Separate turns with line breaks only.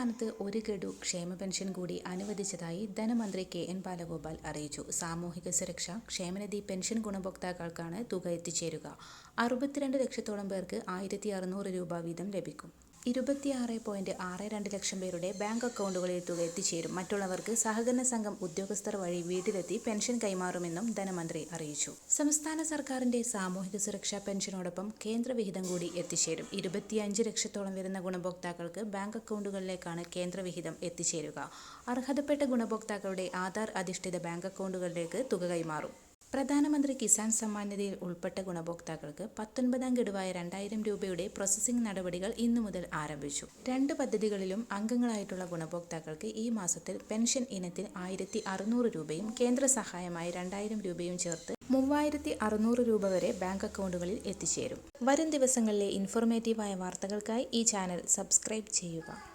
സംസ്ഥാനത്ത് ഒരു ഗഡു ക്ഷേമ പെൻഷൻ കൂടി അനുവദിച്ചതായി ധനമന്ത്രി കെ എൻ ബാലഗോപാൽ അറിയിച്ചു. സാമൂഹിക സുരക്ഷ ക്ഷേമനിധി പെൻഷൻ ഗുണഭോക്താക്കൾക്കാണ് തുക എത്തിച്ചേരുക. അറുപത്തിരണ്ട് ലക്ഷത്തോളം പേർക്ക് ആയിരത്തി അറുന്നൂറ് രൂപ വീതം ലഭിക്കും. ഇരുപത്തിയാറ് പോയിന്റ് ആറ് രണ്ട് ലക്ഷം പേരുടെ ബാങ്ക് അക്കൗണ്ടുകളിൽ തുക എത്തിച്ചേരും. മറ്റുള്ളവർക്ക് സഹകരണ സംഘം ഉദ്യോഗസ്ഥർ വഴി വീട്ടിലെത്തി പെൻഷൻ കൈമാറുമെന്നും ധനമന്ത്രി അറിയിച്ചു. സംസ്ഥാന സർക്കാരിന്റെ സാമൂഹിക സുരക്ഷാ പെൻഷനോടൊപ്പം കേന്ദ്ര വിഹിതം കൂടി എത്തിച്ചേരും. ഇരുപത്തിയഞ്ച് ലക്ഷത്തോളം വരുന്ന ഗുണഭോക്താക്കൾക്ക് ബാങ്ക് അക്കൗണ്ടുകളിലേക്കാണ് കേന്ദ്ര വിഹിതം എത്തിച്ചേരുക. അർഹതപ്പെട്ട ഗുണഭോക്താക്കളുടെ ആധാർ അധിഷ്ഠിത ബാങ്ക് അക്കൗണ്ടുകളിലേക്ക് തുക കൈമാറും. പ്രധാനമന്ത്രി കിസാൻ സമ്മാൻ നിധിയിൽ ഉൾപ്പെട്ട ഗുണഭോക്താക്കൾക്ക് പത്തൊൻപതാം ഗഡുവായ രണ്ടായിരം രൂപയുടെ പ്രോസസ്സിംഗ് നടപടികൾ ഇന്നു മുതൽ ആരംഭിച്ചു. രണ്ട് പദ്ധതികളിലും അംഗങ്ങളായിട്ടുള്ള ഗുണഭോക്താക്കൾക്ക് ഈ മാസത്തിൽ പെൻഷൻ ഇനത്തിൽ ആയിരത്തി അറുന്നൂറ് രൂപയും കേന്ദ്ര സഹായമായി രണ്ടായിരം രൂപയും ചേർത്ത് മൂവായിരത്തി അറുന്നൂറ് രൂപ വരെ ബാങ്ക് അക്കൗണ്ടുകളിൽ എത്തിച്ചേരും. വരും ദിവസങ്ങളിലെ ഇൻഫോർമേറ്റീവായ വാർത്തകൾക്കായി ഈ ചാനൽ സബ്സ്ക്രൈബ് ചെയ്യുക.